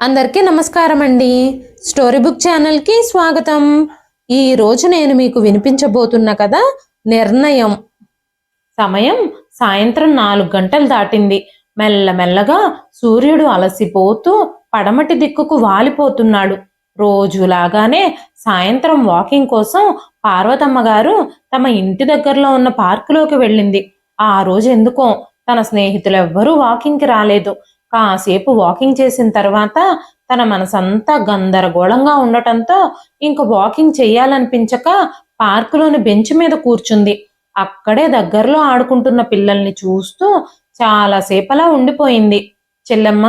అందరికీ నమస్కారం అండి స్టోరీ బుక్ ఛానల్కి స్వాగతం. ఈ రోజు నేను మీకు వినిపించబోతున్న కథ నిర్ణయం. సమయం సాయంత్రం నాలుగు గంటలు దాటింది. మెల్లమెల్లగా సూర్యుడు అలసిపోతూ పడమటి దిక్కుకు వాలిపోతున్నాడు. రోజులాగానే సాయంత్రం వాకింగ్ కోసం పార్వతమ్మ గారు తమ ఇంటి దగ్గరలో ఉన్న పార్కులోకి వెళ్ళింది. ఆ రోజు ఎందుకో తన స్నేహితులెవ్వరూ వాకింగ్కి రాలేదు. కాసేపు వాకింగ్ చేసిన తర్వాత తన మనసంతా గందరగోళంగా ఉండటంతో ఇంక వాకింగ్ చేయాలనిపించక పార్కులోని బెంచ్ మీద కూర్చుంది. అక్కడే దగ్గరలో ఆడుకుంటున్న పిల్లల్ని చూస్తూ చాలాసేపలా ఉండిపోయింది. చెల్లెమ్మ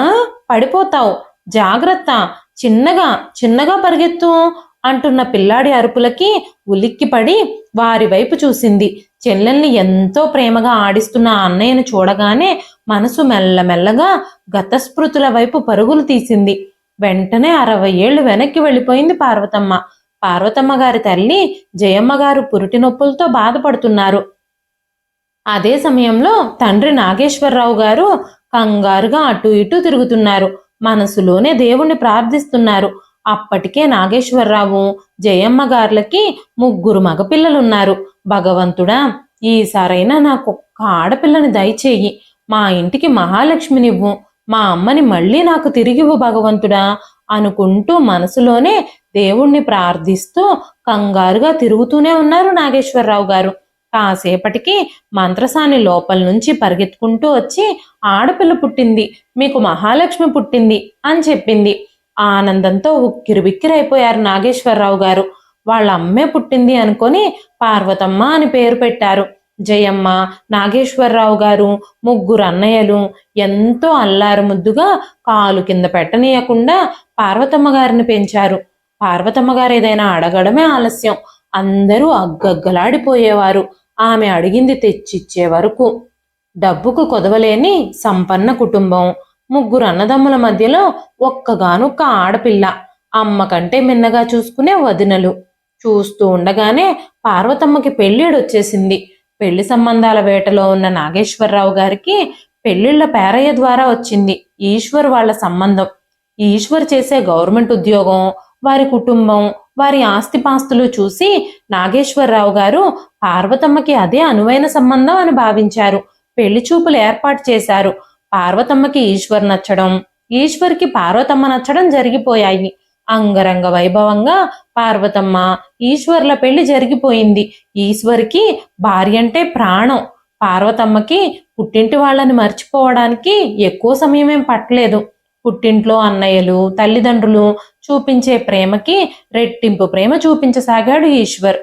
పడిపోతావు. జాగ్రత్త. చిన్నగా చిన్నగా పరిగెత్తు అంటున్న పిల్లాడి అరుపులకి ఉలిక్కిపడి వారి వైపు చూసింది. చెల్లెల్ని ఎంతో ప్రేమగా ఆడిస్తున్న అన్నయ్యను చూడగానే మనసు మెల్లమెల్లగా గతస్మృతుల వైపు పరుగులు తీసింది. వెంటనే అరవై ఏళ్ళు వెనక్కి వెళ్ళిపోయింది పార్వతమ్మ. పార్వతమ్మ గారి తల్లి జయమ్మ గారు పురిటి నొప్పులతో బాధపడుతున్నారు. అదే సమయంలో తండ్రి నాగేశ్వరరావు గారు కంగారుగా అటు ఇటు తిరుగుతున్నారు. మనసులోనే దేవుణ్ణి ప్రార్థిస్తున్నారు. అప్పటికే నాగేశ్వరరావు జయమ్మ గార్లకి ముగ్గురు మగపిల్లలున్నారు. భగవంతుడా ఈసారైనా నాకు ఒక్క ఆడపిల్లని దయచేయి. మా ఇంటికి మహాలక్ష్మినివ్వు. మా అమ్మని మళ్ళీ నాకు తిరిగివ్వు భగవంతుడా అనుకుంటూ మనసులోనే దేవుణ్ణి ప్రార్థిస్తూ కంగారుగా తిరుగుతూనే ఉన్నారు నాగేశ్వరరావు గారు. కాసేపటికి మంత్రసాని లోపల నుంచి పరిగెత్తుకుంటూ వచ్చి ఆడపిల్ల పుట్టింది మీకు మహాలక్ష్మి పుట్టింది అని చెప్పింది. ఆనందంతో ఉక్కిరిబిక్కిరైపోయారు నాగేశ్వరరావు గారు. వాళ్ళ అమ్మే పుట్టింది అనుకొని పార్వతమ్మ అని పేరు పెట్టారు. జయమ్మ నాగేశ్వరరావు గారు ముగ్గురు అన్నయ్యలు ఎంతో అల్లారు ముద్దుగా కాలు కింద పెట్టనీయకుండా పార్వతమ్మ గారిని పెంచారు. పార్వతమ్మ గారు ఏదైనా అడగడమే ఆలస్యం. అందరూ అగ్గగ్గలాడిపోయేవారు. ఆమె అడిగింది తెచ్చిచ్చే వరకు. డబ్బుకు కొదవలేని సంపన్న కుటుంబం. ముగ్గురు అన్నదమ్ముల మధ్యలో ఒక్కగానొక్క ఆడపిల్ల. అమ్మ కంటే మిన్నగా చూసుకునే వదినలు. చూస్తూ ఉండగానే పార్వతమ్మకి పెళ్ళిడొచ్చేసింది. పెళ్ళి సంబంధాల వేటలో ఉన్న నాగేశ్వరరావు గారికి పెళ్ళిళ్ళ పేరయ్య ద్వారా వచ్చింది ఈశ్వర్ వాళ్ళ సంబంధం. ఈశ్వర్ చేసే గవర్నమెంట్ ఉద్యోగం వారి కుటుంబం వారి ఆస్తిపాస్తులు చూసి నాగేశ్వరరావు గారు పార్వతమ్మకి అదే అనువైన సంబంధం అని భావించారు. పెళ్ళి చూపులు ఏర్పాటు చేశారు. పార్వతమ్మకి ఈశ్వర్ నచ్చడం ఈశ్వర్కి పార్వతమ్మ నచ్చడం జరిగిపోయాయి. అంగరంగ వైభవంగా పార్వతమ్మ ఈశ్వర్ల పెళ్ళి జరిగిపోయింది. ఈశ్వర్కి భార్య అంటే ప్రాణం. పార్వతమ్మకి పుట్టింటి వాళ్ళని మర్చిపోవడానికి ఎక్కువ సమయమేం పట్టలేదు. పుట్టింట్లో అన్నయ్యలు తల్లిదండ్రులు చూపించే ప్రేమకి రెట్టింపు ప్రేమ చూపించసాగాడు ఈశ్వర్.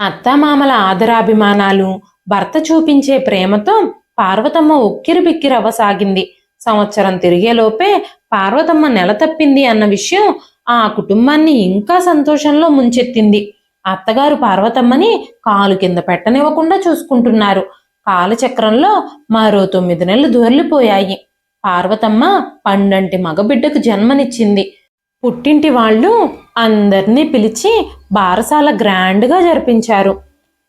అత్తమామల ఆదరాభిమానాలు భర్త చూపించే ప్రేమతో పార్వతమ్మ ఉక్కిరి బిక్కిరవ్వసాగింది సంవత్సరం తిరిగేలోపే పార్వతమ్మ నెల తప్పింది అన్న విషయం ఆ కుటుంబాన్ని ఇంకా సంతోషంలో ముంచెత్తింది. అత్తగారు పార్వతమ్మని కాలు కింద పెట్టనివ్వకుండా చూసుకుంటున్నారు. కాలచక్రంలో మరో తొమ్మిది నెలలు దొర్లిపోయాయి పార్వతమ్మ పండంటి మగబిడ్డకు జన్మనిచ్చింది. పుట్టింటి వాళ్ళు అందరినీ పిలిచి బారసాల గ్రాండ్గా జరిపించారు.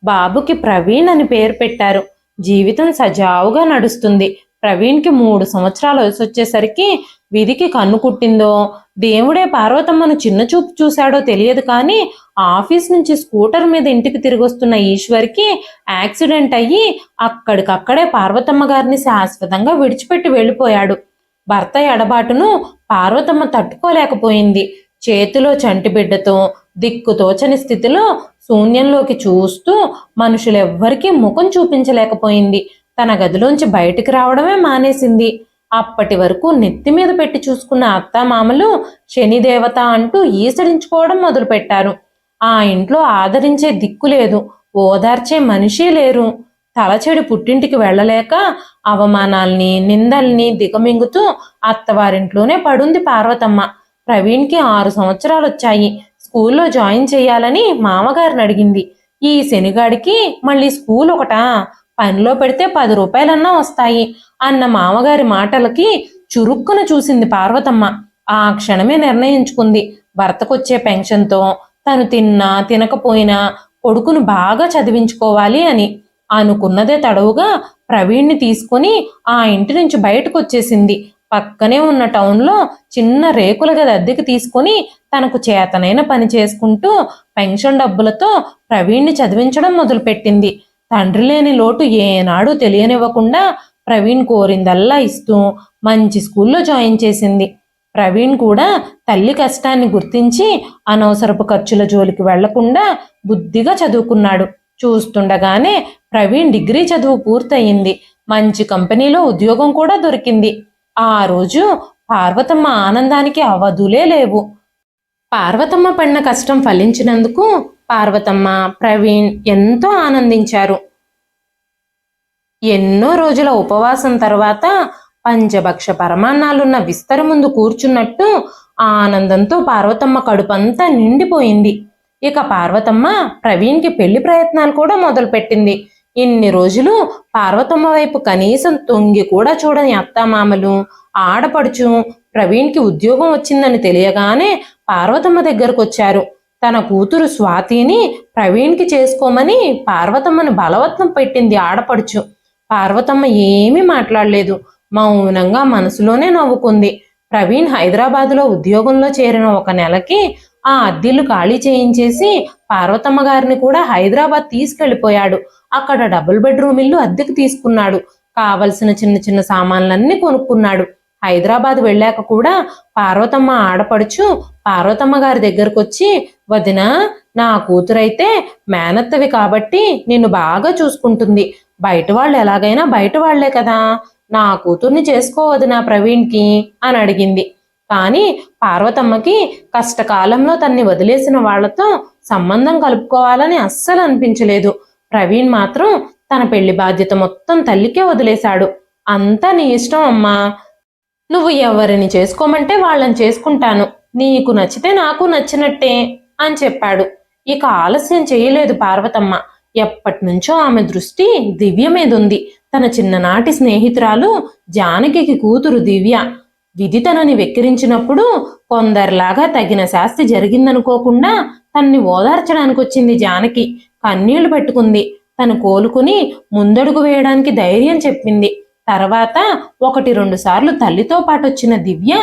బాబుకి ప్రవీణ్ అని పేరు పెట్టారు. జీవితం సజావుగా నడుస్తుంది. ప్రవీణ్కి మూడు సంవత్సరాల వయసు వచ్చేసరికి విధికి కన్ను కుట్టిందో దేవుడే పార్వతమ్మను చిన్న చూపు చూశాడో తెలియదు కానీ ఆఫీస్ నుంచి స్కూటర్ మీద ఇంటికి తిరిగి వస్తున్న ఈశ్వర్కి యాక్సిడెంట్ అయ్యి అక్కడికక్కడే పార్వతమ్మ గారిని శాశ్వతంగా విడిచిపెట్టి వెళ్ళిపోయాడు. భర్త ఎడబాటును పార్వతమ్మ తట్టుకోలేకపోయింది. చేతిలో చంటి బిడ్డతో దిక్కుతోచని స్థితిలో శూన్యంలోకి చూస్తూ మనుషులెవ్వరికీ ముఖం చూపించలేకపోయింది. తన గదిలోంచి బయటికి రావడమే మానేసింది. అప్పటి వరకు నెత్తి మీద పెట్టి చూసుకున్న అత్తామామలు శనిదేవత అంటూ ఈసడించుకోవడం మొదలుపెట్టారు. ఆ ఇంట్లో ఆదరించే దిక్కు లేదు ఓదార్చే మనిషి లేరు. తలచెడు పుట్టింటికి వెళ్ళలేక అవమానాల్ని నిందల్ని దిగమింగుతూ అత్తవారింట్లోనే పడుంది పార్వతమ్మ. ప్రవీణ్కి ఆరు సంవత్సరాలు వచ్చాయి స్కూల్లో జాయిన్ చేయాలని మామగారిని అడిగింది. ఈ శనిగాడికి మళ్ళీ స్కూల్ ఒకటా పనిలో పెడితే పది రూపాయలన్నా వస్తాయి అన్న మామగారి మాటలకి చురుక్కున చూసింది పార్వతమ్మ. ఆ క్షణమే నిర్ణయించుకుంది. భర్తకొచ్చే పెన్షన్తో తను తిన్నా తినకపోయినా కొడుకును బాగా చదివించుకోవాలి అని. అనుకున్నదే తడవుగా ప్రవీణ్ని తీసుకొని ఆ ఇంటి నుంచి బయటకు వచ్చేసింది పక్కనే ఉన్న టౌన్లో చిన్న రేకుల గది అద్దెకి తీసుకుని తనకు చేతనైన పని చేసుకుంటూ పెన్షన్ డబ్బులతో ప్రవీణ్ని చదివించడం మొదలుపెట్టింది. తండ్రి లేని లోటు ఏనాడు తెలియనివ్వకుండా ప్రవీణ్ కోరిందల్లా ఇస్తూ మంచి స్కూల్లో జాయిన్ చేసింది. ప్రవీణ్ కూడా తల్లి కష్టాన్ని గుర్తించి అనవసరపు ఖర్చుల జోలికి వెళ్ళకుండా బుద్ధిగా చదువుకున్నాడు. చూస్తుండగానే ప్రవీణ్ డిగ్రీ చదువు పూర్తయింది. మంచి కంపెనీలో ఉద్యోగం కూడా దొరికింది. ఆ రోజు పార్వతమ్మ ఆనందానికి అవధులే లేవు. పార్వతమ్మ పడిన కష్టం ఫలించినందుకు పార్వతమ్మ ప్రవీణ్ ఎంతో ఆనందించారు. ఎన్నో రోజుల ఉపవాసం తర్వాత పంచభక్ష పరమాన్నాలున్న విస్తర ముందు కూర్చున్నట్టు ఆనందంతో పార్వతమ్మ కడుపంతా నిండిపోయింది. ఇక పార్వతమ్మ ప్రవీణ్కి పెళ్ళి ప్రయత్నాలు కూడా మొదలుపెట్టింది. ఇన్ని రోజులు పార్వతమ్మ వైపు కనీసం తొంగి కూడా చూడని అత్తామామలు ఆడపడుచు ప్రవీణ్కి ఉద్యోగం వచ్చిందని తెలియగానే పార్వతమ్మ దగ్గరకు వచ్చారు తన కూతురు స్వాతిని ప్రవీణ్కి చేసుకోమని పార్వతమ్మను బలవత్నం పెట్టింది ఆడపడుచు. పార్వతమ్మ ఏమీ మాట్లాడలేదు. మౌనంగా మనసులోనే నవ్వుకుంది. ప్రవీణ్ హైదరాబాదులో ఉద్యోగంలో చేరిన ఒక నెలకి ఆ అద్దెలు ఖాళీ చేయించేసి పార్వతమ్మ గారిని కూడా హైదరాబాద్ తీసుకెళ్ళిపోయాడు అక్కడ డబుల్ బెడ్రూమ్ ఇల్లు అద్దెకు తీసుకున్నాడు. కావలసిన చిన్న చిన్న సామాన్లన్నీ కొనుక్కున్నాడు. హైదరాబాద్ వెళ్ళాక కూడా పార్వతమ్మ ఆడపడుచు పార్వతమ్మ గారి దగ్గరకు వచ్చి వదిన నా కూతురైతే మేనత్తవి కాబట్టి నిన్ను బాగా చూసుకుంటుంది. బయట వాళ్ళు ఎలాగైనా బయట వాళ్ళే కదా. నా కూతుర్ని చేసుకోవద్దు నా ప్రవీణ్కి అని అడిగింది. కానీ పార్వతమ్మకి కష్టకాలంలో తన్ని వదిలేసిన వాళ్ళతో సంబంధం కలుపుకోవాలని అస్సలు అనిపించలేదు. ప్రవీణ్ మాత్రం తన పెళ్ళి బాధ్యత మొత్తం తల్లికే వదిలేశాడు. అంతా నీ ఇష్టం అమ్మా. నువ్వు ఎవరిని చేసుకోమంటే వాళ్ళని చేసుకుంటాను. నీకు నచ్చితే నాకు నచ్చినట్టే. అని చెప్పాడు. ఇక ఆలస్యం చేయలేదు పార్వతమ్మ. ఎప్పటి నుంచో ఆమె దృష్టి దివ్య మీదుంది. తన చిన్ననాటి స్నేహితురాలు జానకికి కూతురు దివ్య. విధి తనని వెక్కిరించినప్పుడు కొందరిలాగా తగిన శాస్తి జరిగిందనుకోకుండా తన్ని ఓదార్చడానికి వచ్చింది జానకి. కన్నీళ్ళు పెట్టుకుంది. తను కోలుకుని ముందడుగు వేయడానికి ధైర్యం చెప్పింది. తర్వాత ఒకటి రెండు సార్లు తల్లితో పాటు వచ్చిన దివ్య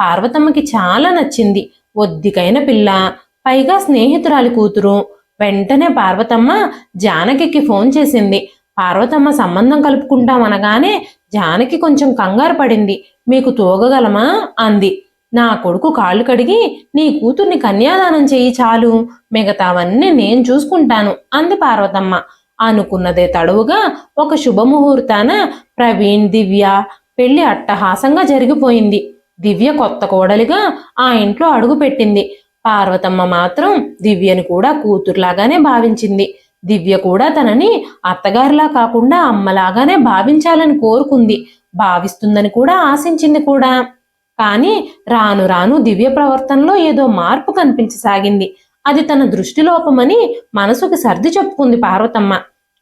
పార్వతమ్మకి చాలా నచ్చింది. ఒద్దికైన పిల్ల పైగా స్నేహితురాలి కూతురు. వెంటనే పార్వతమ్మ జానకికి ఫోన్ చేసింది. పార్వతమ్మ సంబంధం కలుపుకుంటామనగానే జానకి కొంచెం కంగారు పడింది. మీకు తోగగలమా? అంది. నా కొడుకు కాళ్ళు కడిగి నీ కూతుర్ని కన్యాదానం చెయ్యి చాలు. మిగతావన్నీ నేను చూసుకుంటాను అంది పార్వతమ్మ. అనుకున్నదే తడువుగా ఒక శుభముహూర్తాన ప్రవీణ్ దివ్య పెళ్ళి అట్టహాసంగా జరిగిపోయింది. దివ్య కొత్త కోడలిగా ఆ ఇంట్లో అడుగుపెట్టింది. పార్వతమ్మ మాత్రం దివ్యను కూడా కూతురులాగానే భావించింది. దివ్య కూడా తనని అత్తగారిలా కాకుండా అమ్మలాగానే భావించాలని కోరుకుంది. భావిస్తుందని కూడా ఆశించింది కూడా. కానీ రాను రాను దివ్య ప్రవర్తనలో ఏదో మార్పు కనిపించసాగింది. అది తన దృష్టిలోపమని మనసుకు సర్ది చెప్పుకుంది పార్వతమ్మ.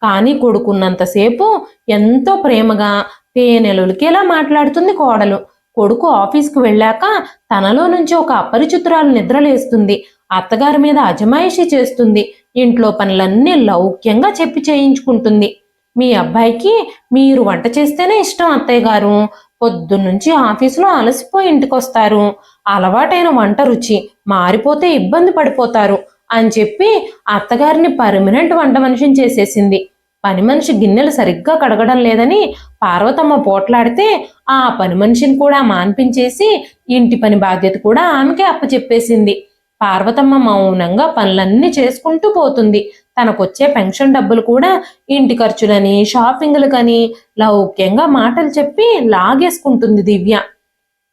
కానీ కొడుకున్నంతసేపు ఎంతో ప్రేమగా తేనెలులికేలా మాట్లాడుతుంది కోడలు. కొడుకు ఆఫీస్కు వెళ్ళాక తనలో నుంచి ఒక అపరిచితురాలు నిద్రలేస్తుంది. అత్తగారి మీద అజమాయిషి చేస్తుంది. ఇంట్లో పనులన్నీ లౌక్యంగా చెప్పి చేయించుకుంటుంది. మీ అబ్బాయికి మీరు వంట చేస్తేనే ఇష్టం అత్తయ్య గారు. పొద్దున్నుంచి ఆఫీసులో అలసిపోయి ఇంటికొస్తారు. అలవాటైన వంట రుచి మారిపోతే ఇబ్బంది పడిపోతారు అని చెప్పి అత్తగారిని పర్మనెంట్ వంట మనిషిని చేసేసింది. పని మనిషి గిన్నెలు సరిగ్గా కడగడం లేదని పార్వతమ్మ పోట్లాడితే ఆ పని మనిషిని కూడా మాన్పించేసి ఇంటి పని బాధ్యత కూడా ఆమెకే అప్పచెప్పేసింది. పార్వతమ్మ మౌనంగా పనులన్నీ చేసుకుంటూ పోతుంది. తనకొచ్చే పెన్షన్ డబ్బులు కూడా ఇంటి ఖర్చులని షాపింగ్లకని లౌక్యంగా మాటలు చెప్పి లాగేసుకుంటుంది దివ్య.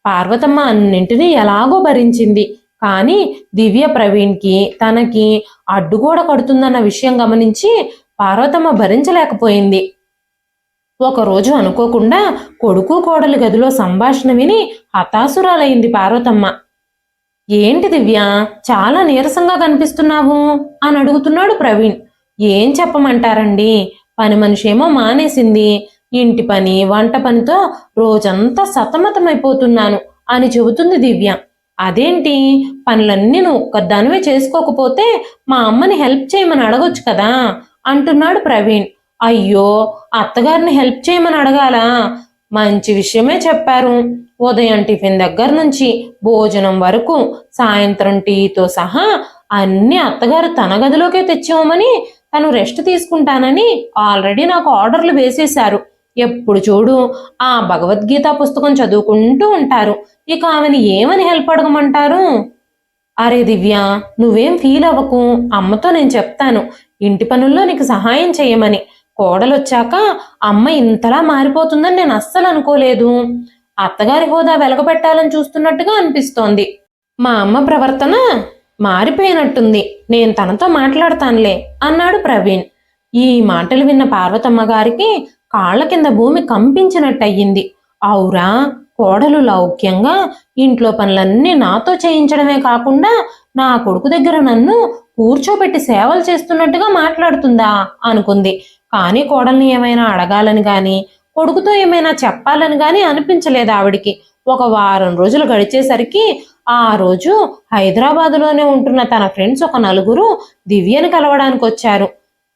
పార్వతమ్మ అన్నింటినీ ఎలాగో భరించింది. కానీ దివ్య ప్రవీణ్కి తనకి అడ్డుగోడ కడుతుందన్న విషయం గమనించి పార్వతమ్మ భరించలేకపోయింది. ఒకరోజు అనుకోకుండా కొడుకు కోడలి గదిలో సంభాషణ విని హతాసురాలైంది పార్వతమ్మ. ఏంటి దివ్య చాలా నీరసంగా కనిపిస్తున్నావు? అని అడుగుతున్నాడు ప్రవీణ్. ఏం చెప్పమంటారండి? పని మనిషి ఏమో మానేసింది. ఇంటి పని వంట పనితో రోజంతా సతమతమైపోతున్నాను అని చెబుతుంది దివ్య. అదేంటి? పనులన్నీ నువ్వు ఒక్కదానివే చేసుకోకపోతే మా అమ్మని హెల్ప్ చేయమని అడగొచ్చు కదా. అంటున్నాడు ప్రవీణ్. అయ్యో అత్తగారిని హెల్ప్ చేయమని అడగాలా? మంచి విషయమే చెప్పారు. ఉదయం టిఫిన్ దగ్గర నుంచి భోజనం వరకు సాయంత్రం టీతో సహా అన్ని అత్తగారు తన గదిలోకే తెచ్చామని తను రెస్ట్ తీసుకుంటానని ఆల్రెడీ నాకు ఆర్డర్లు వేసేశారు. ఎప్పుడు చూడు ఆ భగవద్గీత పుస్తకం చదువుకుంటూ ఉంటారు. ఇక ఆమెను ఏమని హెల్ప్ అడగమంటారు? అరే దివ్య నువ్వేం ఫీల్ అవ్వకు. అమ్మతో నేను చెప్తాను. ఇంటి పనుల్లో నీకు సహాయం చేయమని. కోడలు వచ్చాక అమ్మ ఇంతలా మారిపోతుందని నేను అస్సలు అనుకోలేదు. అత్తగారి హోదా వెలగబెట్టాలని చూస్తున్నట్టుగా అనిపిస్తోంది. మా అమ్మ ప్రవర్తన మారిపోయినట్టుంది. నేను తనతో మాట్లాడతానులే అన్నాడు ప్రవీణ్. ఈ మాటలు విన్న పార్వతమ్మ గారికి కాళ్ళ కింద భూమి కంపించినట్టయింది. అవురా కోడలు లౌక్యంగా ఇంట్లో పనులన్నీ నాతో చేయించడమే కాకుండా నా కొడుకు దగ్గర నన్ను కూర్చోబెట్టి సేవలు చేస్తున్నట్టుగా మాట్లాడుతుందా? అనుకుంది. కానీ కోడల్ని ఏమైనా అడగాలని గాని కొడుకుతో ఏమైనా చెప్పాలని గాని అనిపించలేదు ఆవిడికి. ఒక వారం రోజులు గడిచేసరికి ఆ రోజు హైదరాబాదులోనే ఉంటున్న తన ఫ్రెండ్స్ ఒక నలుగురు దివ్యను కలవడానికి వచ్చారు.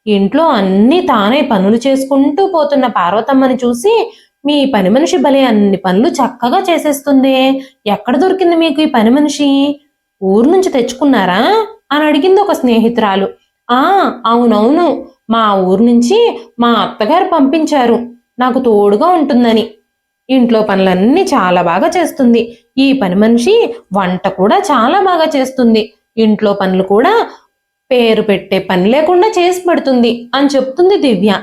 ఇంట్లో అన్ని తానే పనులు చేసుకుంటూ పోతున్న పార్వతమ్మని చూసి మీ పని మనిషి భలే అన్ని పనులు చక్కగా చేసేస్తుంది. ఎక్కడ దొరికింది మీకు ఈ పని మనిషి? ఊరు నుంచి తెచ్చుకున్నారా? అని అడిగింది ఒక స్నేహితురాలు. ఆ అవునవును. మా ఊరు నుంచి మా అత్తగారు పంపించారు. నాకు తోడుగా ఉంటుందని. ఇంట్లో పనులన్నీ చాలా బాగా చేస్తుంది. ఈ పని మనిషి వంట కూడా చాలా బాగా చేస్తుంది. ఇంట్లో పనులు కూడా పేరు పెట్టే పని లేకుండా చేసి పెడుతుంది అని చెప్తుంది దివ్య.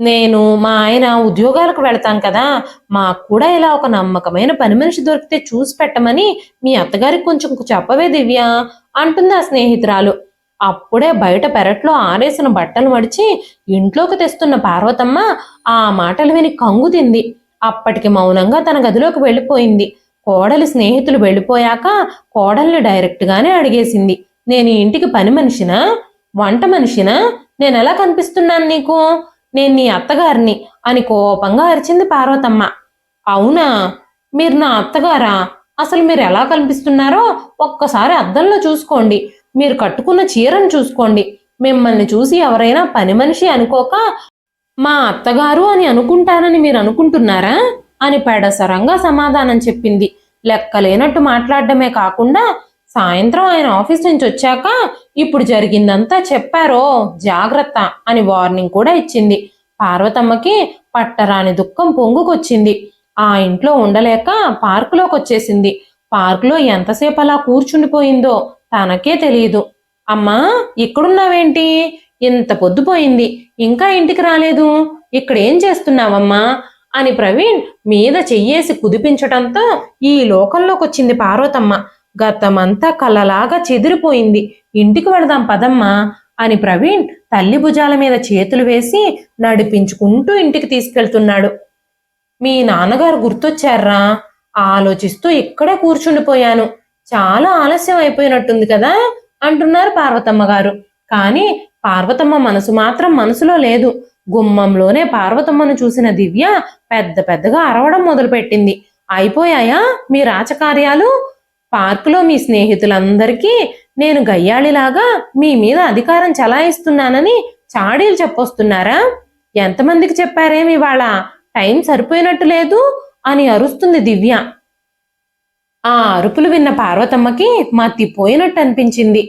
నేను మా ఆయన ఉద్యోగాలకు వెళతాం కదా. మాకు కూడా ఇలా ఒక నమ్మకమైన పని మనిషి దొరికితే చూసి పెట్టమని మీ అత్తగారికి కొంచెం చెప్పవే దివ్య. అంటుంది ఆ స్నేహితురాలు. అప్పుడే బయట పెరట్లో ఆరేసిన బట్టలు మడిచి ఇంట్లోకి తెస్తున్న పార్వతమ్మ ఆ మాటలు విని కంగు తింది. అప్పటికి మౌనంగా తన గదిలోకి వెళ్ళిపోయింది. కోడలి స్నేహితులు వెళ్ళిపోయాక కోడల్ని డైరెక్ట్గానే అడిగేసింది. నేను ఈ ఇంటికి పని మనిషినా? వంట మనిషినా? నేను ఎలా కనిపిస్తున్నాను నీకు? నేను నీ అత్తగారిని అని కోపంగా అరిచింది పార్వతమ్మ. అవునా? మీరు నా అత్తగారా? అసలు మీరు ఎలా కనిపిస్తున్నారో ఒక్కసారి అద్దంలో చూసుకోండి. మీరు కట్టుకున్న చీరను చూసుకోండి. మిమ్మల్ని చూసి ఎవరైనా పని మనిషి అనుకోక మా అత్తగారు అని అనుకుంటానని మీరు అనుకుంటున్నారా? అని పెడసరంగా సమాధానం చెప్పింది. లెక్కలేనట్టు మాట్లాడడమే కాకుండా సాయంత్రం ఆయన ఆఫీస్ నుంచి వచ్చాక ఇప్పుడు జరిగిందంతా చెప్పారో జాగ్రత్త అని వార్నింగ్ కూడా ఇచ్చింది. పార్వతమ్మకి పట్టరాని దుఃఖం పొంగుకొచ్చింది. ఆ ఇంట్లో ఉండలేక పార్కులోకి వచ్చేసింది పార్కులో ఎంతసేపు అలా కూర్చుండిపోయిందో తనకే తెలియదు అమ్మా ఇక్కడున్నావేంటి? ఇంత పొద్దుపోయింది ఇంకా ఇంటికి రాలేదు. ఇక్కడ ఏం చేస్తున్నావమ్మా? అని ప్రవీణ్ మీద చెయ్యేసి కుదిపించటంతో ఈ లోకంలోకి వచ్చింది పార్వతమ్మ. గతమంతా కలలాగా చెదిరిపోయింది. ఇంటికి వెళదాం పదమ్మా అని ప్రవీణ్ తల్లి భుజాల మీద చేతులు వేసి నడిపించుకుంటూ ఇంటికి తీసుకెళ్తున్నాడు. మీ నాన్నగారు గుర్తొచ్చారా? ఆలోచిస్తూ ఇక్కడే కూర్చుండిపోయాను. చాలా ఆలస్యం అయిపోయినట్టుంది కదా? అంటున్నారు పార్వతమ్మ గారు కానీ పార్వతమ్మ మనసు మాత్రం మనసులో లేదు. గుమ్మంలోనే పార్వతమ్మను చూసిన దివ్య పెద్ద పెద్దగా అరవడం మొదలుపెట్టింది. అయిపోయాయా మీ రాచకార్యాలు? పార్కులో మీ స్నేహితులందరికీ నేను గయ్యాళిలాగా మీ మీద అధికారం చలాయిస్తున్నానని చాడీలు చెప్పొస్తున్నారా? ఎంతమందికి చెప్పారేమి ఇవాళ? టైం సరిపోయినట్టు లేదు అని అరుస్తుంది దివ్య. ఆ అరుపులు విన్న పార్వతమ్మకి మత్తిపోయినట్టు అనిపించింది.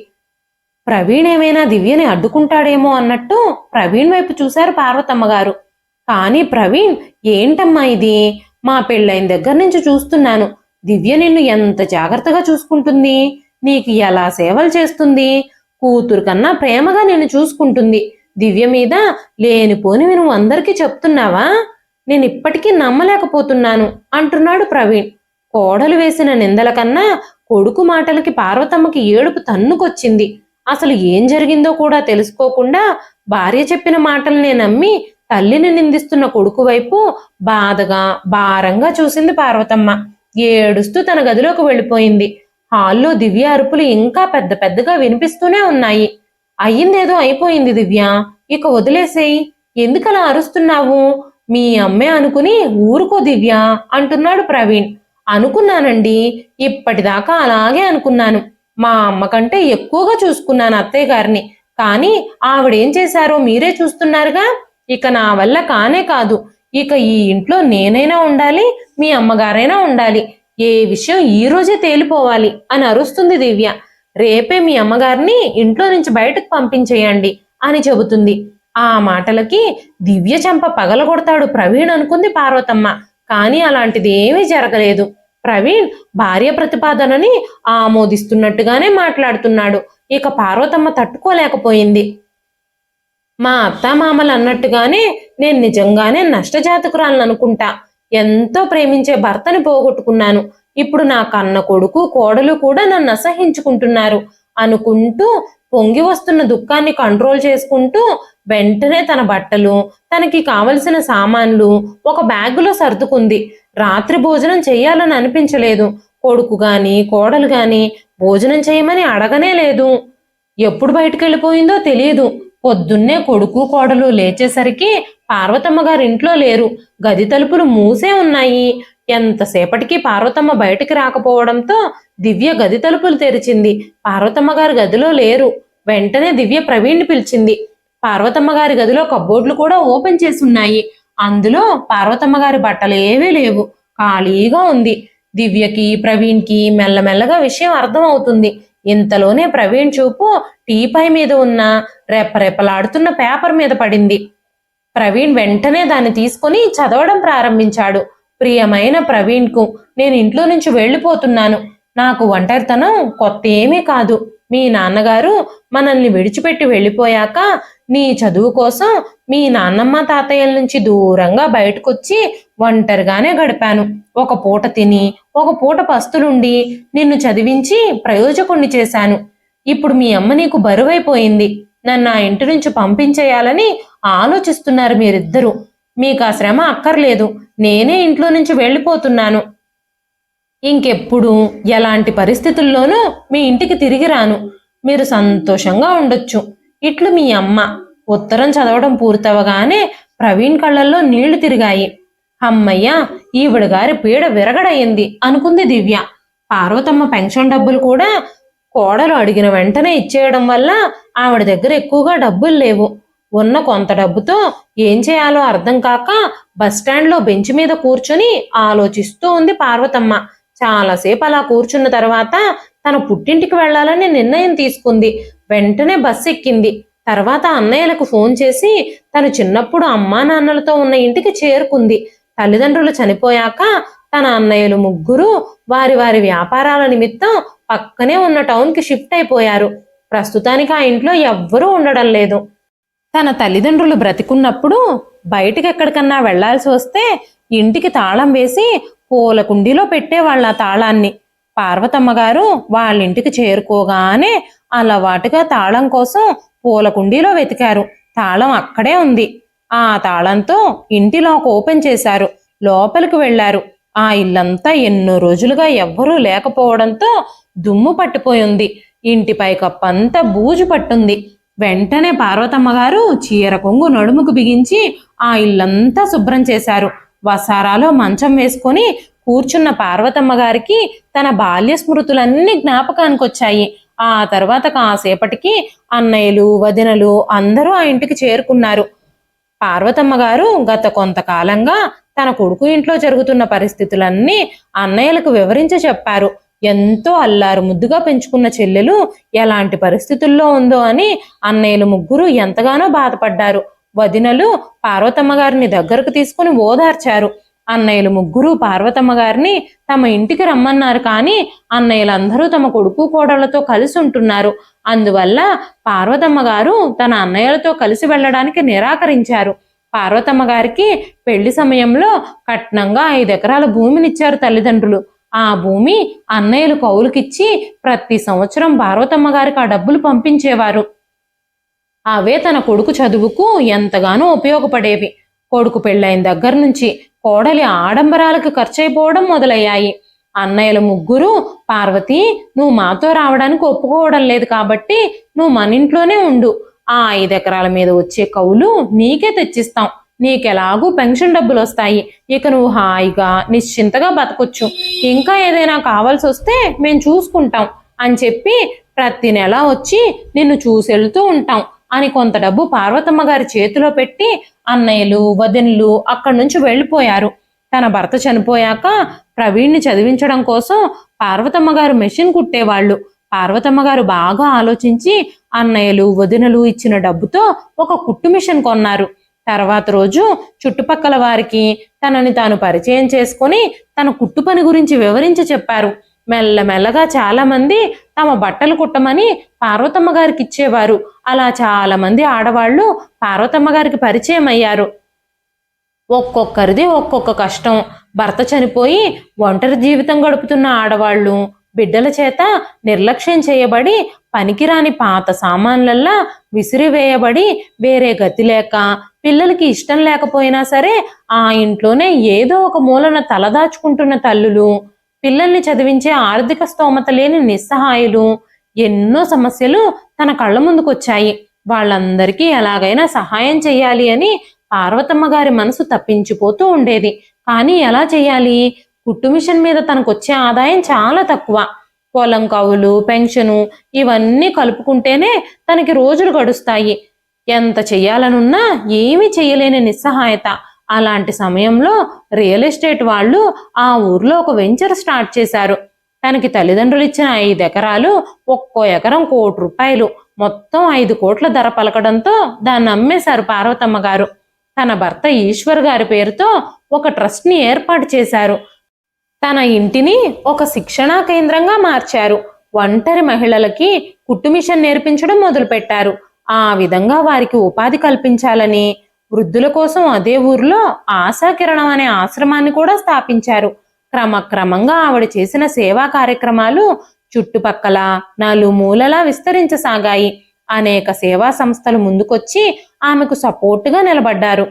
ప్రవీణ్ ఏమైనా దివ్యని అడ్డుకుంటాడేమో అన్నట్టు ప్రవీణ్ వైపు చూశారు పార్వతమ్మ గారు కానీ ప్రవీణ్ ఏంటమ్మా ఇది? మా పెళ్ళైన దగ్గర నుంచి చూస్తున్నాను. దివ్య నిన్ను ఎంత జాగ్రత్తగా చూసుకుంటుంది? నీకు ఎలా సేవలు చేస్తుంది? కూతురు కన్నా ప్రేమగా నిన్ను చూసుకుంటుంది. దివ్య మీద లేనిపోని నువ్వు అందరికీ చెప్తున్నావా? నేను ఇప్పటికీ నమ్మలేకపోతున్నాను అంటున్నాడు ప్రవీణ్. కోడలు వేసిన నిందల కన్నా కొడుకు మాటలకి పార్వతమ్మకి ఏడుపు తన్నుకొచ్చింది. అసలు ఏం జరిగిందో కూడా తెలుసుకోకుండా భార్య చెప్పిన మాటల్నే నమ్మి తల్లిని నిందిస్తున్న కొడుకు వైపు బాధగా భారంగా చూసింది పార్వతమ్మ. ఏడుస్తూ తన గదిలోకి వెళ్ళిపోయింది. హాల్లో దివ్య అరుపులు ఇంకా పెద్ద పెద్దగా వినిపిస్తూనే ఉన్నాయి. అయ్యిందేదో అయిపోయింది దివ్య. ఇక వదిలేసేయి. ఎందుకలా అరుస్తున్నావు? మీ అమ్మే అనుకుని ఊరుకో దివ్య అంటున్నాడు ప్రవీణ్. అనుకున్నానండి ఇప్పటిదాకా అలాగే అనుకున్నాను. మా అమ్మ కంటే ఎక్కువగా చూసుకున్నాను అత్తయ్య గారిని. కానీ ఆవిడేం చేశారో మీరే చూస్తున్నారుగా? ఇక నా వల్ల కానే కాదు. ఇక ఈ ఇంట్లో నేనైనా ఉండాలి మీ అమ్మగారైనా ఉండాలి. ఏ విషయం ఈ రోజే తేలిపోవాలి అని అరుస్తుంది దివ్య. రేపే మీ అమ్మగారిని ఇంట్లో నుంచి బయటకు పంపించేయండి అని చెబుతుంది. ఆ మాటలకి దివ్య చెంప పగలగొడతాడు ప్రవీణ్ అనుకుంది పార్వతమ్మ. కానీ అలాంటిది ఏమీ జరగలేదు. ప్రవీణ్ భార్య ప్రతిపాదనని ఆమోదిస్తున్నట్టుగానే మాట్లాడుతున్నాడు. ఇక పార్వతమ్మ తట్టుకోలేకపోయింది. మా అత్తామామలు అన్నట్టుగానే నేను నిజంగానే నష్టజాతకురాలను అనుకుంటా ఎంతో ప్రేమించే భర్తని పోగొట్టుకున్నాను. ఇప్పుడు నా కన్న కొడుకు కోడలు కూడా నన్ను అసహించుకుంటున్నారు అనుకుంటూ పొంగి వస్తున్న దుఃఖాన్ని కంట్రోల్ చేసుకుంటూ వెంటనే తన బట్టలు తనకి కావలసిన సామాన్లు ఒక బ్యాగులో సర్దుకుంది. రాత్రి భోజనం చేయాలని అనిపించలేదు. కొడుకు గాని కోడలు గాని భోజనం చేయమని అడగనే లేదు. ఎప్పుడు బయటకు వెళ్ళిపోయిందో తెలియదు. పొద్దున్నే కొడుకు కోడలు లేచేసరికి పార్వతమ్మ గారు ఇంట్లో లేరు. గది తలుపులు మూసే ఉన్నాయి. ఎంతసేపటికి పార్వతమ్మ బయటికి రాకపోవడంతో దివ్య గది తలుపులు తెరిచింది. పార్వతమ్మ గారు గదిలో లేరు. వెంటనే దివ్య ప్రవీణ్ని పిలిచింది. పార్వతమ్మ గారి గదిలో కబోర్డులు కూడా ఓపెన్ చేసి ఉన్నాయి. అందులో పార్వతమ్మ గారి బట్టలు ఏవీ లేవు. ఖాళీగా ఉంది. దివ్యకి ప్రవీణ్కి మెల్లమెల్లగా విషయం అర్థమవుతుంది. ఇంతలోనే ప్రవీణ్ చూపు టీపై మీద ఉన్న రెప్పరెప్పలాడుతున్న పేపర్ మీద పడింది. ప్రవీణ్ వెంటనే దాన్ని తీసుకొని చదవడం ప్రారంభించాడు. ప్రియమైన ప్రవీణ్కు నేను ఇంట్లో నుంచి వెళ్ళిపోతున్నాను. నాకు ఒంటరితనం కొత్త ఏమీ కాదు. మీ నాన్నగారు మనల్ని విడిచిపెట్టి వెళ్ళిపోయాక నీ చదువు కోసం మీ నాన్నమ్మ తాతయ్యల నుంచి దూరంగా బయటకొచ్చి ఒంటరిగానే గడిపాను. ఒక పూట తిని ఒక పూట పస్తులుండి నిన్ను చదివించి ప్రయోజకుణ్ణి చేశాను. ఇప్పుడు మీ అమ్మ నీకు బరువైపోయింది. నన్ను ఆ ఇంటి నుంచి పంపించేయాలని ఆలోచిస్తున్నారు మీరిద్దరూ. మీకు ఆ శ్రమ అక్కర్లేదు. నేనే ఇంట్లో నుంచి వెళ్ళిపోతున్నాను. ఇంకెప్పుడు ఎలాంటి పరిస్థితుల్లోనూ మీ ఇంటికి తిరిగి రాను. మీరు సంతోషంగా ఉండొచ్చు. ఇట్లు మీ అమ్మ. ఉత్తరం చదవడం పూర్తవగానే ప్రవీణ్ కళ్ళల్లో నీళ్ళు తిరిగాయి. అమ్మయ్య ఈవిడ గారి పీడ విరగడయింది అనుకుంది దివ్య. పార్వతమ్మ పెన్షన్ డబ్బులు కూడా కోడలు అడిగిన వెంటనే ఇచ్చేయడం వల్ల ఆవిడ దగ్గర ఎక్కువగా డబ్బులు లేవు. ఉన్న కొంత డబ్బుతో ఏం చేయాలో అర్థం కాక బస్టాండ్లో బెంచ్ మీద కూర్చుని ఆలోచిస్తూ ఉంది పార్వతమ్మ. చాలాసేపు అలా కూర్చున్న తర్వాత తన పుట్టింటికి వెళ్ళాలని నిర్ణయం తీసుకుంది. వెంటనే బస్సు ఎక్కింది. తర్వాత అన్నయ్యలకు ఫోన్ చేసి తను చిన్నప్పుడు అమ్మా నాన్నలతో ఉన్న ఇంటికి చేరుకుంది. తల్లిదండ్రులు చనిపోయాక తన అన్నయ్యలు ముగ్గురు వారి వారి వ్యాపారాల నిమిత్తం పక్కనే ఉన్న టౌన్కి షిఫ్ట్ అయిపోయారు. ప్రస్తుతానికి ఆ ఇంట్లో ఎవ్వరూ ఉండడం లేదు. తన తల్లిదండ్రులు బ్రతికున్నప్పుడు బయటికి ఎక్కడికన్నా వెళ్ళాల్సి వస్తే ఇంటికి తాళం వేసి పూల కుండీలో పెట్టేవాళ్ళ ఆ తాళాన్ని. పార్వతమ్మ గారు వాళ్ళ ఇంటికి చేరుకోగానే అలవాటుగా తాళం కోసం పూల కుండీలో వెతికారు. తాళం అక్కడే ఉంది. ఆ తాళంతో ఇంటి ఓపెన్ చేశారు. లోపలికి వెళ్ళారు ఆ ఇల్లంతా ఎన్నో రోజులుగా ఎవ్వరూ లేకపోవడంతో దుమ్ము పట్టిపోయింది ఇంటి పైకప్పంతా బూజు పట్టుంది. వెంటనే పార్వతమ్మ గారు చీర కొంగు నడుముకు బిగించి ఆ ఇల్లంతా శుభ్రం చేశారు. వసారాలో మంచం వేసుకొని కూర్చున్న పార్వతమ్మ గారికి తన బాల్య స్మృతులన్నీ జ్ఞాపకానికి వచ్చాయి ఆ తర్వాత కాసేపటికి అన్నయ్యలు వదినలు అందరూ ఆ ఇంటికి చేరుకున్నారు. పార్వతమ్మ గారు గత కొంతకాలంగా తన కొడుకు ఇంట్లో జరుగుతున్న పరిస్థితులన్నీ అన్నయ్యలకు వివరించి చెప్పారు. ఎంతో అల్లారు ముద్దుగా పెంచుకున్న చెల్లెలు ఎలాంటి పరిస్థితుల్లో ఉందో అని అన్నయ్యలు ముగ్గురు ఎంతగానో బాధపడ్డారు. వదినలు పార్వతమ్మ గారిని దగ్గరకు తీసుకుని ఓదార్చారు. అన్నయ్యలు ముగ్గురు పార్వతమ్మ గారిని తమ ఇంటికి రమ్మన్నారు. కానీ అన్నయ్యలందరూ తమ కొడుకు కోడళ్ళతో కలిసి ఉంటున్నారు. అందువల్ల పార్వతమ్మ గారు తన అన్నయ్యలతో కలిసి వెళ్ళడానికి నిరాకరించారు. పార్వతమ్మ గారికి పెళ్ళి సమయంలో కట్నంగా ఐదు ఎకరాల భూమినిచ్చారు తల్లిదండ్రులు. ఆ భూమి అన్నయ్యలు కౌలుకిచ్చి ప్రతి సంవత్సరం పార్వతమ్మ గారికి ఆ డబ్బులు పంపించేవారు. అవే తన కొడుకు చదువుకు ఎంతగానో ఉపయోగపడేవి. కొడుకు పెళ్ళైన దగ్గర నుంచి కోడలి ఆడంబరాలకు ఖర్చయిపోవడం మొదలయ్యాయి. అన్నయ్యల ముగ్గురు పార్వతి నువ్వు మాతో రావడానికి ఒప్పుకోవడం లేదు కాబట్టి నువ్వు మన ఇంట్లోనే ఉండు. ఆ ఐదు ఎకరాల మీద వచ్చే కవులు నీకే తెచ్చిస్తాం. నీకెలాగూ పెన్షన్ డబ్బులు వస్తాయి ఇక నువ్వు హాయిగా నిశ్చింతగా బతకొచ్చు. ఇంకా ఏదైనా కావాల్సి వస్తే మేము చూసుకుంటాం అని చెప్పి ప్రతి నెల వచ్చి నిన్ను చూసెళ్తూ ఉంటాం. అని కొంత డబ్బు పార్వతమ్మ గారి చేతిలో పెట్టి అన్నయ్యలు వదినలు అక్కడి నుంచి వెళ్ళిపోయారు. తన భర్త చనిపోయాక ప్రవీణ్ని చదివించడం కోసం పార్వతమ్మ గారు మెషిన్ కుట్టేవాళ్ళు. పార్వతమ్మ గారు బాగా ఆలోచించి అన్నయ్యలు వదినలు ఇచ్చిన డబ్బుతో ఒక కుట్టు మిషన్ కొన్నారు. తర్వాత రోజు చుట్టుపక్కల వారికి తనని తాను పరిచయం చేసుకొని తన కుట్టు పని గురించి వివరించి చెప్పారు. మెల్లమెల్లగా చాలా మంది తమ బట్టలు కుట్టమని పార్వతమ్మ గారికి ఇచ్చేవారు. అలా చాలా మంది ఆడవాళ్ళు పార్వతమ్మ గారికి పరిచయం అయ్యారు. ఒక్కొక్కరిది ఒక్కొక్క కష్టం. భర్త చనిపోయి ఒంటరి జీవితం గడుపుతున్న ఆడవాళ్ళు బిడ్డల చేత నిర్లక్ష్యం చేయబడి పనికిరాని పాత సామాన్లల్లా విసిరివేయబడి వేరే గతి లేక పిల్లలకి ఇష్టం లేకపోయినా సరే ఆ ఇంట్లోనే ఏదో ఒక మూలన తలదాచుకుంటున్న తల్లులు పిల్లల్ని చదివించే ఆర్థిక స్తోమత లేని నిస్సహాయులు ఎన్నో సమస్యలు తన కళ్ళ ముందుకొచ్చాయి. వాళ్ళందరికీ ఎలాగైనా సహాయం చేయాలి అని పార్వతమ్మ గారి మనసు తప్పించిపోతూ ఉండేది. కానీ ఎలా చేయాలి కుట్టు మిషన్ మీద తనకొచ్చే ఆదాయం చాలా తక్కువ. పొలం కవులు పెన్షను ఇవన్నీ కలుపుకుంటేనే తనకి రోజులు గడుస్తాయి. ఎంత చెయ్యాలనున్నా ఏమీ చేయలేని నిస్సహాయత. అలాంటి సమయంలో రియల్ ఎస్టేట్ వాళ్ళు ఆ ఊర్లో ఒక వెంచర్ స్టార్ట్ చేశారు. తనకి తల్లిదండ్రులు ఇచ్చిన ఐదు ఎకరాలు ఒక్కో ఎకరం కోటి రూపాయలు. మొత్తం ఐదు కోట్ల ధర పలకడంతో దాన్ని అమ్మేశారు పార్వతమ్మ గారు. తన భర్త ఈశ్వర్ గారి పేరుతో ఒక ట్రస్ట్ని ఏర్పాటు చేశారు. తన ఇంటిని ఒక శిక్షణా కేంద్రంగా మార్చారు. ఒంటరి మహిళలకి కుట్టు మిషన్ నేర్పించడం మొదలుపెట్టారు. ఆ విధంగా వారికి ఉపాధి కల్పించాలని వృద్ధుల కోసం అదే ఊర్లో ఆశాకిరణం అనే ఆశ్రమాన్ని కూడా స్థాపించారు. క్రమక్రమంగా ఆవిడ చేసిన సేవా కార్యక్రమాలు చుట్టుపక్కల నలుమూలలా విస్తరించసాగాయి. అనేక సేవా సంస్థలు ముందుకొచ్చి ఆమెకు సపోర్టుగా నిలబడ్డారు.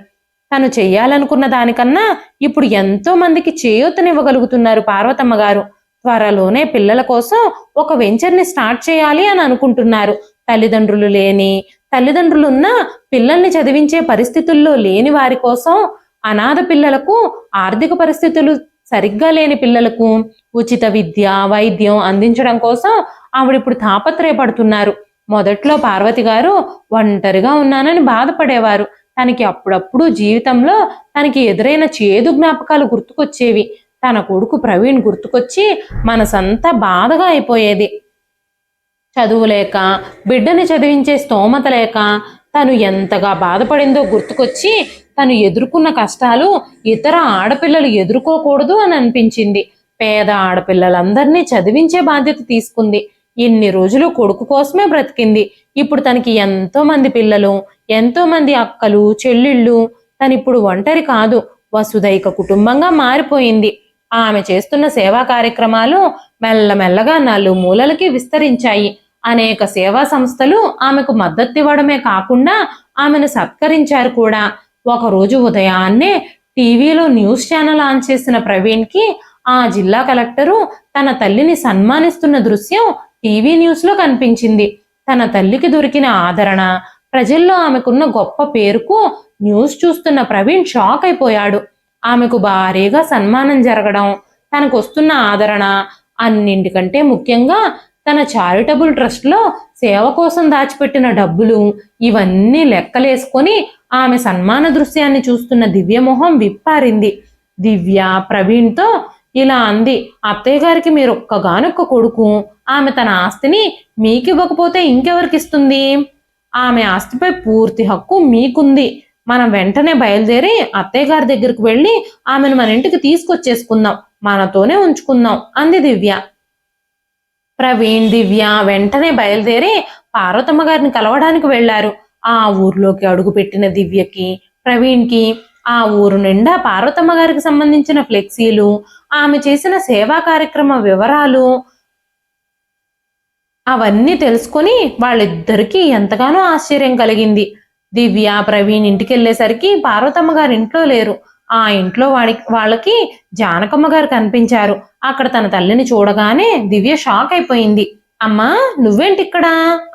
తను చెయ్యాలనుకున్న దానికన్నా ఇప్పుడు ఎంతో మందికి చేయూతనివ్వగలుగుతున్నారు పార్వతమ్మ గారు. త్వరలోనే పిల్లల కోసం ఒక వెంచర్ని స్టార్ట్ చేయాలి అని అనుకుంటున్నారు. తల్లిదండ్రులు లేని తల్లిదండ్రులున్నా పిల్లల్ని చదివించే పరిస్థితుల్లో లేని వారి కోసం అనాథ పిల్లలకు ఆర్థిక పరిస్థితులు సరిగ్గా లేని పిల్లలకు ఉచిత విద్య వైద్యం అందించడం కోసం ఆవిడిప్పుడు తాపత్రయపడుతున్నారు. మొదట్లో పార్వతి గారు ఒంటరిగా ఉన్నానని బాధపడేవారు. తనకి అప్పుడప్పుడు జీవితంలో తనకి ఎదురైన చేదు జ్ఞాపకాలు గుర్తుకొచ్చేవి. తన కొడుకు ప్రవీణ్ గుర్తుకొచ్చి మనసంతా బాధగా అయిపోయేది. చదువు లేక బిడ్డని చదివించే స్తోమత లేక తను ఎంతగా బాధపడిందో గుర్తుకొచ్చి తను ఎదుర్కొన్న కష్టాలు ఇతర ఆడపిల్లలు ఎదుర్కోకూడదు అని అనిపించింది. పేద ఆడపిల్లలందరినీ చదివించే బాధ్యత తీసుకుంది. ఇన్ని రోజులు కొడుకు కోసమే బ్రతికింది. ఇప్పుడు తనకి ఎంతో మంది పిల్లలు ఎంతో మంది అక్కలు చెల్లిళ్ళు తనిప్పుడు ఒంటరి కాదు వసుదైక కుటుంబంగా మారిపోయింది. ఆమె చేస్తున్న సేవా కార్యక్రమాలు మెల్లమెల్లగా నలుమూలలకి విస్తరించాయి. అనేక సేవా సంస్థలు ఆమెకు మద్దతివ్వడమే కాకుండా ఆమెను సత్కరించారు కూడా. ఒకరోజు ఉదయాన్నే టీవీలో న్యూస్ ఛానల్ ఆన్ చేసిన ప్రవీణ్కి ఆ జిల్లా కలెక్టరు తన తల్లిని సన్మానిస్తున్న దృశ్యం టీవీ న్యూస్లో కనిపించింది. తన తల్లికి దొరికిన ఆదరణ ప్రజల్లో ఆమెకున్న గొప్ప పేరుకు న్యూస్ చూస్తున్న ప్రవీణ్ షాక్ అయిపోయాడు. ఆమెకు భారీగా సన్మానం జరగడం తనకు వస్తున్న ఆదరణ అన్నింటికంటే ముఖ్యంగా తన చారిటబుల్ ట్రస్ట్లో సేవ కోసం దాచిపెట్టిన డబ్బులు ఇవన్నీ లెక్కలేసుకొని ఆమె సన్మాన దృశ్యాన్ని చూస్తున్న దివ్యమోహం విప్పారింది. దివ్య ప్రవీణ్తో ఇలా అంది అత్తయ్య గారికి మీరు ఒక్కగానొక్క కొడుకు ఆమె తన ఆస్తిని మీకివ్వకపోతే ఇంకెవరికి ఇస్తుంది ఆమె ఆస్తిపై పూర్తి హక్కు మీకుంది. మనం వెంటనే బయలుదేరి అత్తయ్య గారి దగ్గరికి వెళ్ళి ఆమెను మన ఇంటికి తీసుకొచ్చేసుకుందాం మనతోనే ఉంచుకుందాం అంది దివ్య. ప్రవీణ్ దివ్య వెంటనే బయలుదేరి పార్వతమ్మ గారిని కలవడానికి వెళ్ళారు ఆ ఊర్లోకి అడుగుపెట్టిన దివ్యకి ప్రవీణ్కి ఆ ఊరు నిండా పార్వతమ్మ గారికి సంబంధించిన ఫ్లెక్సీలు ఆమె చేసిన సేవా కార్యక్రమ వివరాలు అవన్నీ తెలుసుకొని వాళ్ళిద్దరికీ ఎంతగానో ఆశ్చర్యం కలిగింది. దివ్య ప్రవీణ్ ఇంటికి వెళ్ళేసరికి పార్వతమ్మ గారు ఇంట్లో లేరు. ఆ ఇంట్లో వాడి వాళ్ళకి జానకమ్మ గారు కనిపించారు. అక్కడ తన తల్లిని చూడగానే దివ్య షాక్ అయిపోయింది. అమ్మా నువ్వేంటి ఇక్కడ?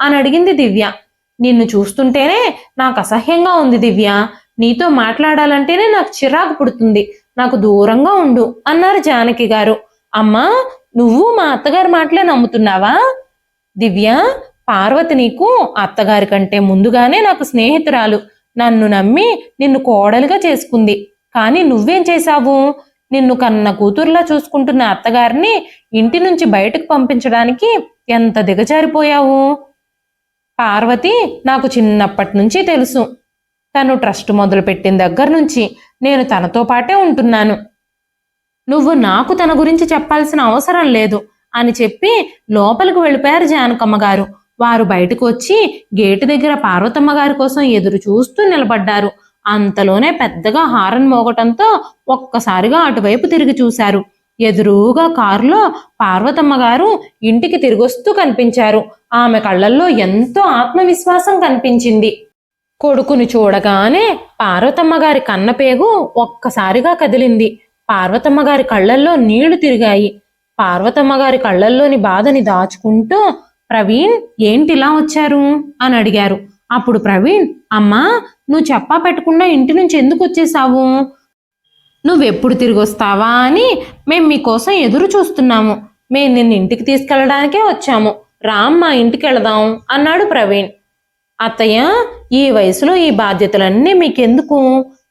అని అడిగింది దివ్య. నిన్ను చూస్తుంటేనే నాకు అసహ్యంగా ఉంది దివ్య. నీతో మాట్లాడాలంటేనే నాకు చిరాకు పుడుతుంది. నాకు దూరంగా ఉండు అన్నారు జానకి గారు. అమ్మా నువ్వు మా అత్తగారి మాటలే నమ్ముతున్నావా? దివ్య పార్వతి నీకు అత్తగారి కంటే ముందుగానే నాకు స్నేహితురాలు. నన్ను నమ్మి నిన్ను కోడలుగా చేసుకుంది. కానీ నువ్వేం చేశావు? నిన్ను కన్న కూతురులా చూసుకుంటున్న అత్తగారిని ఇంటి నుంచి బయటకు పంపించడానికి ఎంత దిగజారిపోయావు? పార్వతి నాకు చిన్నప్పటి నుంచి తెలుసు. తను ట్రస్ట్ మొదలుపెట్టిన దగ్గర నుంచి నేను తనతో పాటే ఉంటున్నాను. నువ్వు నాకు తన గురించి చెప్పాల్సిన అవసరం లేదు అని చెప్పి లోపలికి వెళ్ళిపోయారు జానకమ్మ గారు. వారు బయటకు వచ్చి గేటు దగ్గర పార్వతమ్మ గారి కోసం ఎదురు చూస్తూ నిలబడ్డారు. అంతలోనే పెద్దగా హారన్ మోగటంతో ఒక్కసారిగా అటువైపు తిరిగి చూశారు. ఎదురుగా కారులో పార్వతమ్మ గారు ఇంటికి తిరిగొస్తూ కనిపించారు. ఆమె కళ్ళల్లో ఎంతో ఆత్మవిశ్వాసం కనిపించింది. కొడుకుని చూడగానే పార్వతమ్మ గారి కన్నపేగు ఒక్కసారిగా కదిలింది. పార్వతమ్మ గారి కళ్ళల్లో నీళ్ళు తిరిగాయి. పార్వతమ్మ గారి కళ్ళల్లోని బాధని దాచుకుంటూ ప్రవీణ్ ఏంటిలా వచ్చారు? అని అడిగారు. అప్పుడు ప్రవీణ్ అమ్మా నువ్వు చెప్పా పెట్టకుండా ఇంటి నుంచి ఎందుకు వచ్చేసావు? నువ్వెప్పుడు తిరిగి వస్తావా అని మేము మీకోసం ఎదురు చూస్తున్నాము. మేము నిన్ను ఇంటికి తీసుకెళ్ళడానికే వచ్చాము. రామ్ మా ఇంటికి వెళదాం అన్నాడు ప్రవీణ్. అత్తయ్య ఈ వయసులో ఈ బాధ్యతలన్నీ మీకెందుకు?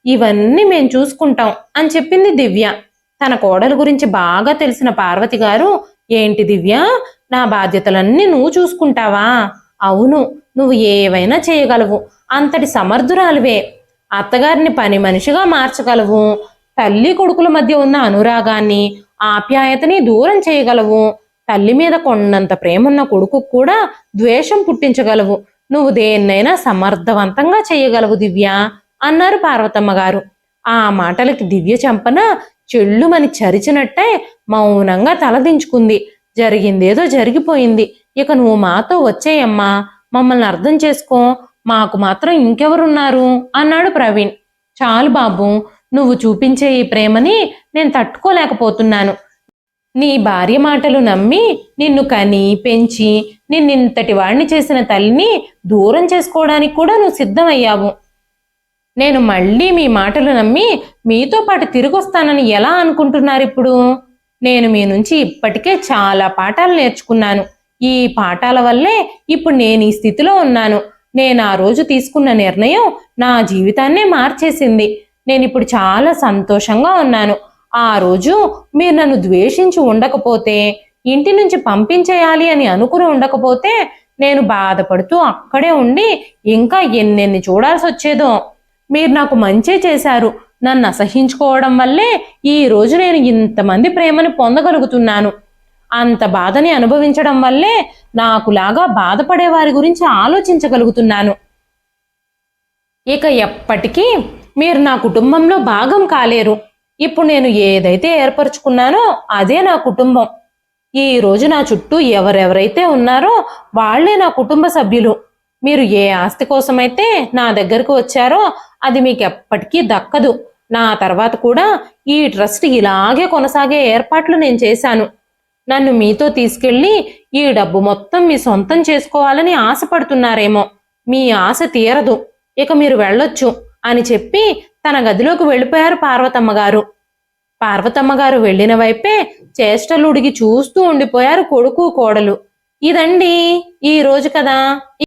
ఇవన్నీ మేము చూసుకుంటాం అని చెప్పింది దివ్య. తన కోడలు గురించి బాగా తెలిసిన పార్వతి గారు ఏంటి దివ్య నా బాధ్యతలన్నీ నువ్వు చూసుకుంటావా? అవును నువ్వు ఏవైనా చేయగలవు. అంతటి సమర్థురాలువే. అత్తగారిని పని మనిషిగా మార్చగలవు. తల్లి కొడుకుల మధ్య ఉన్న అనురాగాన్ని ఆప్యాయతని దూరం చేయగలవు. తల్లి మీద కొన్నంత ప్రేమున్న కొడుకు కూడా ద్వేషం పుట్టించగలవు. నువ్వు దేన్నైనా సమర్థవంతంగా చేయగలవు దివ్య అన్నారు పార్వతమ్మ గారు ఆ మాటలకి దివ్య చంపన చెల్లుమని చరిచినట్టే మౌనంగా తలదించుకుంది. జరిగిందేదో జరిగిపోయింది. ఇక నువ్వు మాతో వచ్చేయమ్మా. మమ్మల్ని అర్థం చేసుకో మాకు మాత్రం ఇంకెవరున్నారు? అన్నాడు ప్రవీణ్. చాలు బాబు నువ్వు చూపించే ఈ ప్రేమని నేను తట్టుకోలేకపోతున్నాను. నీ భార్య మాటలు నమ్మి నిన్ను కని పెంచి నిన్నింతటి వాడిని చేసిన తల్లిని దూరం చేసుకోవడానికి కూడా నువ్వు సిద్ధమయ్యావు. నేను మళ్ళీ మీ మాటలు నమ్మి మీతో పాటు తిరిగొస్తానని ఎలా అనుకుంటున్నారు ఇప్పుడు? నేను మీ నుంచి ఇప్పటికే చాలా పాఠాలు నేర్చుకున్నాను. ఈ పాఠాల వల్లే ఇప్పుడు నేను ఈ స్థితిలో ఉన్నాను. నేను ఆ రోజు తీసుకున్న నిర్ణయం నా జీవితాన్నే మార్చేసింది. నేను ఇప్పుడు చాలా సంతోషంగా ఉన్నాను. ఆ రోజు మీరు నన్ను ద్వేషించి ఉండకపోతే ఇంటి నుంచి పంపించేయాలి అని అనుకుని ఉండకపోతే నేను బాధపడుతూ అక్కడే ఉండి ఇంకా ఎన్నెన్ని చూడాల్సి వచ్చేదో. మీరు నాకు మంచి చేశారు. నన్ను అసహించుకోవడం వల్లే ఈ రోజు నేను ఇంతమంది ప్రేమను పొందగలుగుతున్నాను. అంత బాధని అనుభవించడం వల్లే నాకులాగా బాధపడే వారి గురించి ఆలోచించగలుగుతున్నాను. ఇక ఎప్పటికీ మీరు నా కుటుంబంలో భాగం కాలేరు. ఇప్పుడు నేను ఏదైతే ఏర్పరచుకున్నానో అదే నా కుటుంబం. ఈ రోజు నా చుట్టూ ఎవరెవరైతే ఉన్నారో వాళ్ళే నా కుటుంబ సభ్యులు. మీరు ఏ ఆస్తి కోసమైతే నా దగ్గరకు వచ్చారో అది మీకు ఎప్పటికీ దక్కదు. నా తర్వాత కూడా ఈ ట్రస్ట్ ఇలాగే కొనసాగే ఏర్పాట్లు నేను చేశాను. నన్ను మీతో తీసుకెళ్ళి ఈ డబ్బు మొత్తం మీ సొంతం చేసుకోవాలని ఆశపడుతున్నారేమో. మీ ఆశ తీరదు. ఇక మీరు వెళ్ళొచ్చు అని చెప్పి తన గదిలోకి వెళ్ళిపోయారు పార్వతమ్మ గారు పార్వతమ్మ గారు వెళ్ళిన వైపే చేష్టలుడిగి చూస్తూ ఉండిపోయారు కొడుకు కోడలు. ఇదండి ఈ రోజు కదా?